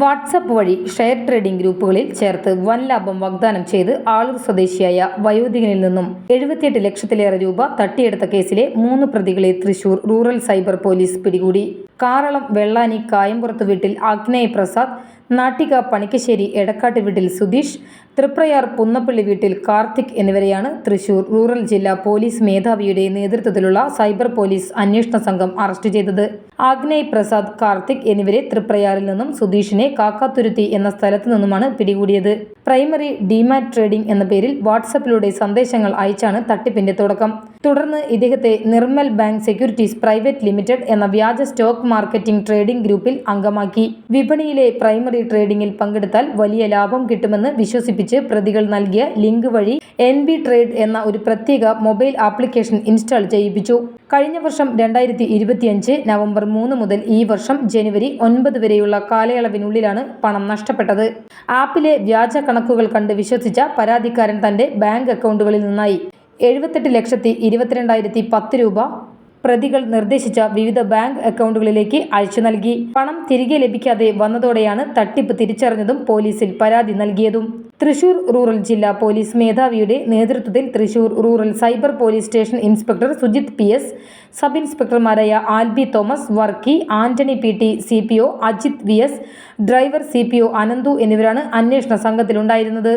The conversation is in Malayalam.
വാട്സപ്പ് വഴി ഷെയർ ട്രേഡിംഗ് ഗ്രൂപ്പുകളിൽ ചേർത്ത് വൻ ലാഭം വാഗ്ദാനം ചെയ്ത് ആളൂർ സ്വദേശിയായ വയോധികനിൽ നിന്നും എഴുപത്തിയെട്ട് ലക്ഷത്തിലേറെ രൂപ തട്ടിയെടുത്ത കേസിലെ മൂന്ന് പ്രതികളെ തൃശൂർ റൂറൽ സൈബർ പോലീസ് പിടികൂടി. കാറളം വെള്ളാനി കായംപുറത്ത് വീട്ടിൽ ആഗ്നേയ പ്രസാദ് നാട്ടിക പണിക്കശ്ശേരി എടക്കാട്ട് വീട്ടിൽ സുധീഷ് തൃപ്രയാർ പുന്നപ്പള്ളി വീട്ടിൽ കാർത്തിക് എന്നിവരെയാണ് തൃശൂർ റൂറൽ ജില്ലാ പോലീസ് മേധാവിയുടെ നേതൃത്വത്തിലുള്ള സൈബർ പോലീസ് അന്വേഷണ സംഘം അറസ്റ്റ് ചെയ്തത്. ആഗ്നേയ് പ്രസാദ് കാർത്തിക് എന്നിവരെ തൃപ്രയാറിൽ നിന്നും സുധീഷിനെ കാക്കാത്തുരുത്തി എന്ന സ്ഥലത്തു നിന്നുമാണ് പിടികൂടിയത്. പ്രൈമറി ഡിമാറ്റ് ട്രേഡിംഗ് എന്ന പേരിൽ വാട്സപ്പിലൂടെ സന്ദേശങ്ങൾ അയച്ചാണ് തട്ടിപ്പിന്റെ തുടക്കം. തുടർന്ന് ഇദ്ദേഹത്തെ Nirmal bank securities private limited എന്ന വ്യാജ സ്റ്റോക്ക് മാർക്കറ്റിംഗ് ട്രേഡിംഗ് ഗ്രൂപ്പിൽ അംഗമാക്കി. വിപണിയിലെ പ്രൈമറി ട്രേഡിംഗിൽ പങ്കെടുത്താൽ വലിയ ലാഭം കിട്ടുമെന്ന് വിശ്വസിപ്പിച്ച് പ്രതികൾ നൽകിയ ലിങ്ക് വഴി എൻ ബി ട്രേഡ് എന്ന ഒരു പ്രത്യേക മൊബൈൽ ആപ്ലിക്കേഷൻ ഇൻസ്റ്റാൾ ചെയ്യിപ്പിച്ചു. കഴിഞ്ഞ വർഷം രണ്ടായിരത്തി ഇരുപത്തിയഞ്ച് നവംബർ മൂന്ന് മുതൽ ഈ വർഷം ജനുവരി ഒൻപത് വരെയുള്ള കാലയളവിനുള്ളിലാണ് പണം നഷ്ടപ്പെട്ടത്. ആപ്പിലെ വ്യാജ കണക്കുകൾ കണ്ട് വിശ്വസിച്ച പരാതിക്കാരൻ തന്റെ ബാങ്ക് അക്കൗണ്ടുകളിൽ നിന്നായി. എഴുപത്തെട്ട് ലക്ഷത്തി ഇരുപത്തിരണ്ടായിരത്തി പത്ത് രൂപ പ്രതികൾ നിർദ്ദേശിച്ച വിവിധ ബാങ്ക് അക്കൗണ്ടുകളിലേക്ക് അയച്ചു നൽകി. പണം തിരികെ ലഭിക്കാതെ വന്നതോടെയാണ് തട്ടിപ്പ് തിരിച്ചറിഞ്ഞതും പോലീസിൽ പരാതി നൽകിയതും. തൃശൂർ റൂറൽ ജില്ലാ പോലീസ് മേധാവിയുടെ നേതൃത്വത്തിൽ Thrissur rural cyber police station inspector Sujith P S sub ഇൻസ്പെക്ടർമാരായ Alby Thomas Varkey Antony P T C P O Ajith V S driver C P O Ananthu എന്നിവരാണ് അന്വേഷണ സംഘത്തിലുണ്ടായിരുന്നത്.